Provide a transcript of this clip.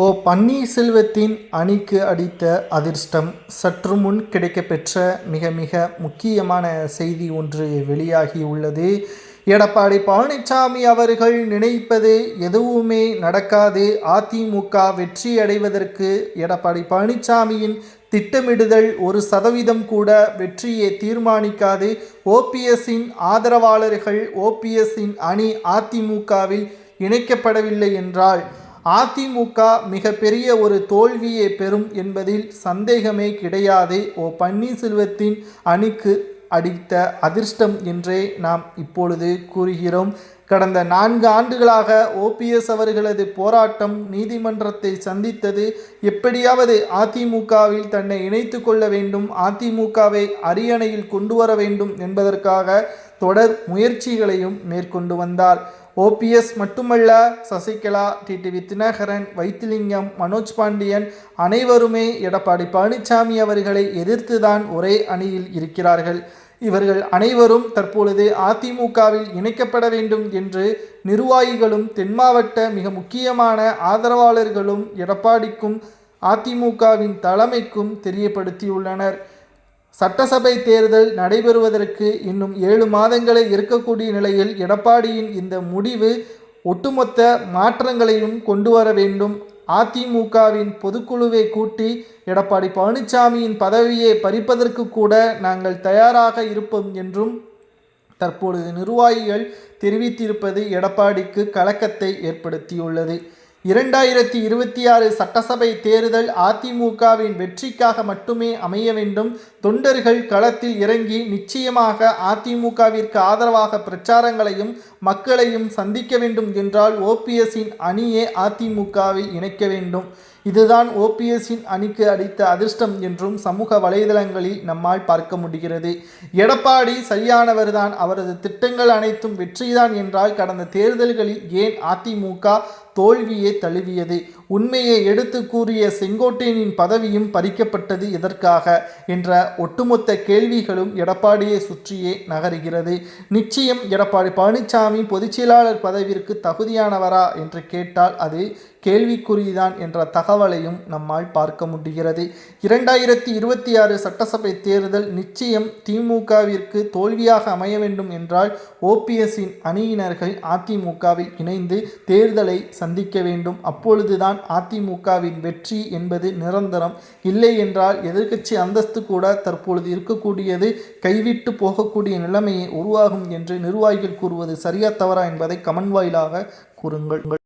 ஓ பன்னீர்செல்வத்தின் அணிக்கு அடித்த அதிர்ஷ்டம் சற்று முன் கிடைக்கப்பெற்ற மிக மிக முக்கியமான செய்தி ஒன்று வெளியாகி உள்ளது. எடப்பாடி பழனிசாமி அவர்கள் நினைப்பது எதுவுமே நடக்காது. அதிமுக வெற்றி அடைவதற்கு எடப்பாடி பழனிசாமியின் திட்டமிடுதல் ஒரு சதவீதம் கூட வெற்றியை தீர்மானிக்காது. ஓபிஎஸ்ஸின் ஆதரவாளர்கள் ஓபிஎஸ்ஸின் அணி அதிமுகவில் இணைக்கப்படவில்லை என்றால் அதிமுக மிகப்பெரிய ஒரு தோல்வியை பெறும் என்பதில் சந்தேகமே கிடையாது ஓ பன்னீர்செல்வத்தின் அணிக்கு அடித்த அதிர்ஷ்டம் என்றே நாம் இப்பொழுது கூறுகிறோம். கடந்த நான்கு ஆண்டுகளாக ஓபிஎஸ் அவர்களது போராட்டம் நீதிமன்றத்தை சந்தித்தது எப்படியாவது அதிமுகவில் தன்னை இணைத்து கொள்ள வேண்டும் அதிமுகவை அரியணையில் கொண்டு வர வேண்டும் என்பதற்காக தொடர் முயற்சிகளையும் மேற்கொண்டு வந்தார். ஓபிஎஸ் மட்டுமல்ல சசிகலா டிடிவி தினகரன் வைத்திலிங்கம் மனோஜ் பாண்டியன் அனைவருமே எடப்பாடி பழனிசாமி அவர்களை எதிர்த்துதான் ஒரே அணியில் இருக்கிறார்கள். இவர்கள் அனைவரும் தற்பொழுது அதிமுகவில் இணைக்கப்பட வேண்டும் என்று நிர்வாகிகளும் தென் மாவட்ட மிக முக்கியமான ஆதரவாளர்களும் எடப்பாடிக்கும் அதிமுகவின் தலைமைக்கும் தெரியப்படுத்தியுள்ளனர். சட்டசபை தேர்தல் நடைபெறுவதற்கு இன்னும் ஏழு மாதங்களே இருக்கக்கூடிய நிலையில் எடப்பாடியின் இந்த முடிவு ஒட்டுமொத்த மாற்றங்களையும் கொண்டு வர வேண்டும். அதிமுகவின் பொதுக்குழுவை கூட்டி எடப்பாடி பழனிசாமியின் பதவியை பறிப்பதற்கு கூட நாங்கள் தயாராக இருப்போம் என்றும் தற்பொழுது நிர்வாகிகள் தெரிவித்திருப்பது எடப்பாடிக்கு கலக்கத்தை ஏற்படுத்தியுள்ளது. இரண்டாயிரத்தி இருபத்தி ஆறு சட்டசபை தேர்தல் அதிமுகவின் வெற்றிக்காக மட்டுமே அமைய வேண்டும். தொண்டர்கள் களத்தில் இறங்கி நிச்சயமாக அதிமுகவிற்கு ஆதரவாக பிரச்சாரங்களையும் மக்களையும் சந்திக்க வேண்டும் என்றால் ஓபிஎஸ்ஸின் அணியே அதிமுகவில் இணைக்க வேண்டும். இதுதான் ஓபிஎஸ்ஸின் அணிக்கு அடித்த அதிர்ஷ்டம் என்றும் சமூக வலைதளங்களில் நம்மால் பார்க்க முடிகிறது. எடப்பாடி சரியானவர்தான். அவரது திட்டங்கள் அனைத்தும் வெற்றிதான் என்றால் கடந்த தேர்தல்களில் ஏன் அதிமுக தோல்வியை தழுவியது? உண்மையை எடுத்து கூறிய செங்கோட்டையனின் பதவியும் பறிக்கப்பட்டது எதற்காக என்ற ஒட்டுமொத்த கேள்விகளும் எடப்பாடியை சுற்றியே நகருகிறது. நிச்சயம் எடப்பாடி பழனிசாமி பொதுச்செயலாளர் பதவிற்கு தகுதியானவரா என்று கேட்டால் அது கேள்விக்குறிதான் என்ற தகவலையும் நம்மால் பார்க்க முடிகிறது. இரண்டாயிரத்தி இருபத்தி ஆறு சட்டசபை தேர்தல் நிச்சயம் திமுகவிற்கு தோல்வியாக அமைய வேண்டும் என்றால் ஓபிஎஸ்ஸின் அணியினர்கள் அதிமுகவில் இணைந்து தேர்தலை சந்திக்க வேண்டும். அப்பொழுதுதான் அதிமுகவின் வெற்றி என்பது நிரந்தரம். இல்லை என்றால் எதிர்க்கட்சி அந்தஸ்து கூட தற்பொழுது இருக்கக்கூடியது கைவிட்டு போகக்கூடிய நிலைமையை உருவாகும் என்று நிர்வாகிகள் கூறுவது சரி சரியா தவறா என்பதை கமன் வாயிலாக கூறுங்கள்.